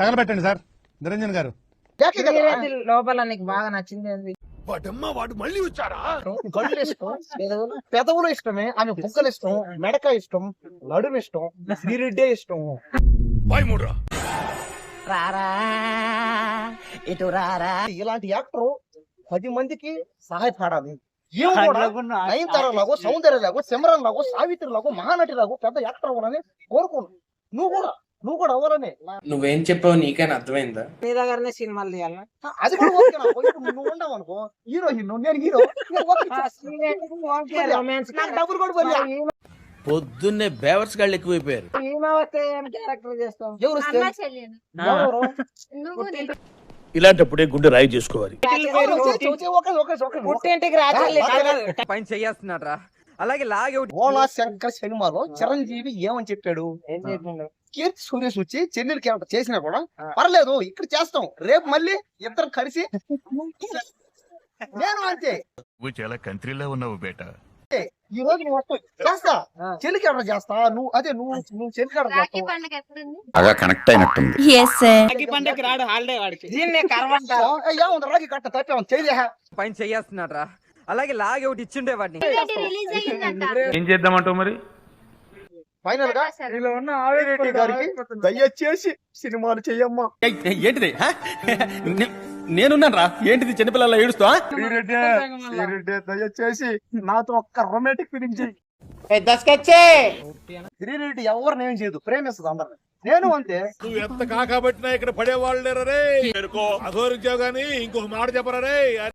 తగలబెట్టండి sir. Niranjan గారు. లోపల నీకు బాగా నచ్చింది ఏంది? కళ్ళు ఇష్టం. పెదవులు పెదవులు ఇష్టమే. ఆమె బుగ్గలు ఇష్టం మెడక ఇష్టం నడుము ఇష్టం శ్రీరెడ్డే ఇష్టం. రారా ఇటు రారా. ఇలాంటి యాక్టర్ పది మందికి సహాయపడాలి. ఏం కూడా నయనతార లాగో సౌందర్య లాగో సిమరన్ లాగో సావిత్రి లాగో మహానటి లాగో పెద్ద యాక్టర్ అవ్వాలని కోరుకోను. నువ్వు కూడా. నువ్వు కూడా అవ్వాలని. నువ్వేం చెప్పావు నీకైనా అర్థమైందా? నీ దగ్గరనే సినిమాలు తీయాలా అది కూడా ఓకే నాకు. ఇప్పుడు నువ్వు ఉండవు అనుకో హీరోయిన్ నేను హీరో. రొమాన్స్ నాకు డబ్బులు కూడా. పొద్దున్నే బేవర్స్ గాళ్ళు ఎక్కువైపోయారు. ఈమె వస్తే ఏం క్యారెక్టర్ చేస్తావు ఎవరు వస్తే? అమ్మ చెల్లెలు. ఎవరు? నువ్వు నేను ఇలాంటప్పుడే గుండె రాయి చేసుకోవాలి. ఎవరు? పుట్టింటికి రాజల్లి పైన అలాగే లాగే ఒకటి ఓలా శంకర్ సినిమాలో చిరంజీవి ఏమని చెప్పాడు? ఏం చెప్పిండు కీర్తి సురేష్ వచ్చి చెన్నెల్ క్యారెక్టర్ చేసినా కూడా పర్లేదు ఇక్కడ చేస్తాం. రేపు మళ్ళీ ఇద్దరు కలిసి నేను అంతే. నువ్వు చాలా కంట్రీలో ఉన్నావు బేటా. ఈ రోజు నువ్వు వస్తావు. చేస్తా. ఆ. చెల్లి క్యారెక్టర్ చేస్తా. నువ్వు అదే నువ్వు నువ్వు చెల్లి క్యారెక్టర్ రాఖీ చేస్తావు. పండుగ ఎప్పుడుంది? బాగా కనెక్ట్ అయినట్టుంది. దీన్నే కర్మంటారు ఏ, ఏముంది రాగి కట్ట తప్పాము చేయలే పైన చెయ్యేస్తున్నాడ్రా అలాగే లాగే ఒకటి ఇచ్చిండే వాడిని. ఏం చేద్దామంటావు మరి? ఫైనల్గా ఇలా ఉన్న రెడ్డి గారికి దయచేసి సినిమాలు చెయ్యమ్మా. ఏంటిది? నేనున్నాను రా ఏంటిది చిన్నపిల్లల ఏడుస్తా దయచేసి నాతో ఒక్క రొమాంటిక్ ఫీలింగ్ చెయ్యి. పెద్ద స్కెచ్చే శ్రీరెడ్డి ఎవరిని ఏం చేయదు ప్రేమిస్తుంది అందరిని. నేను అంతే. నువ్వు ఎంత కాకబట్టినా ఇక్కడ పడేవాళ్ళు లేరా అఘోరించావు గానీ ఇంకొక మాట చెప్పరా రే.